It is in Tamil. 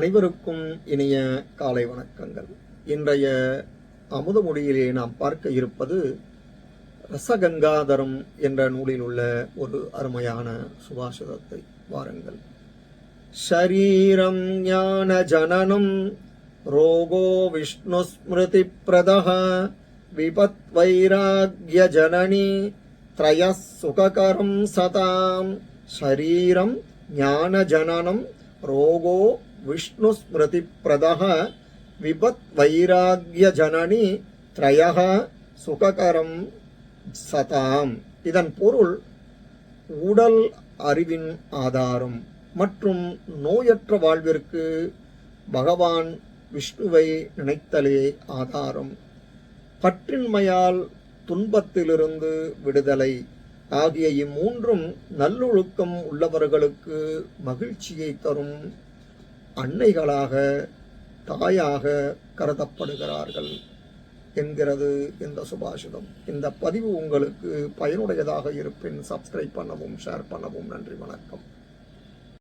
அனைவருக்கும் இனிய காலை வணக்கங்கள். இன்றைய அமுதமொழியிலே நாம் பார்க்க இருப்பது ரசகங்காதரம் என்ற நூலில் உள்ள ஒரு அருமையான சுபாஷிதத்தை வாருங்கள். ஷரீரம் ஞான ஜனனம் ரோகோ விஷ்ணு ஸ்மிருதி பிரதக விபத் வைராகிய ஜனனி த்ரய சுககரம் சதாம். ஷரீரம் ஞான ஜனனம் விஷ்ணு ஸ்மிருதி விபத் வைராகிய ஜனனி த்ரயः சுககரம் சதாம் இதன் பொருள் உடல் அறிவின் ஆதாரம் மற்றும் நோயற்ற வாழ்விற்கு பகவான் விஷ்ணுவை நினைத்தலே ஆதாரம். பற்றின்மையால் துன்பத்திலிருந்து விடுதலை ஆகிய இம்மூன்றும் நல்லொழுக்கம் உள்ளவர்களுக்கு மகிழ்ச்சியை தரும் அன்னைகளாக தாயாக கருதப்படுகிறார்கள் என்கிறது இந்த சுபாஷிதம். இந்த பதிவு உங்களுக்கு பயனுடையதாக இருப்பின் சப்ஸ்கிரைப் பண்ணவும் ஷேர் பண்ணவும் நன்றி வணக்கம்.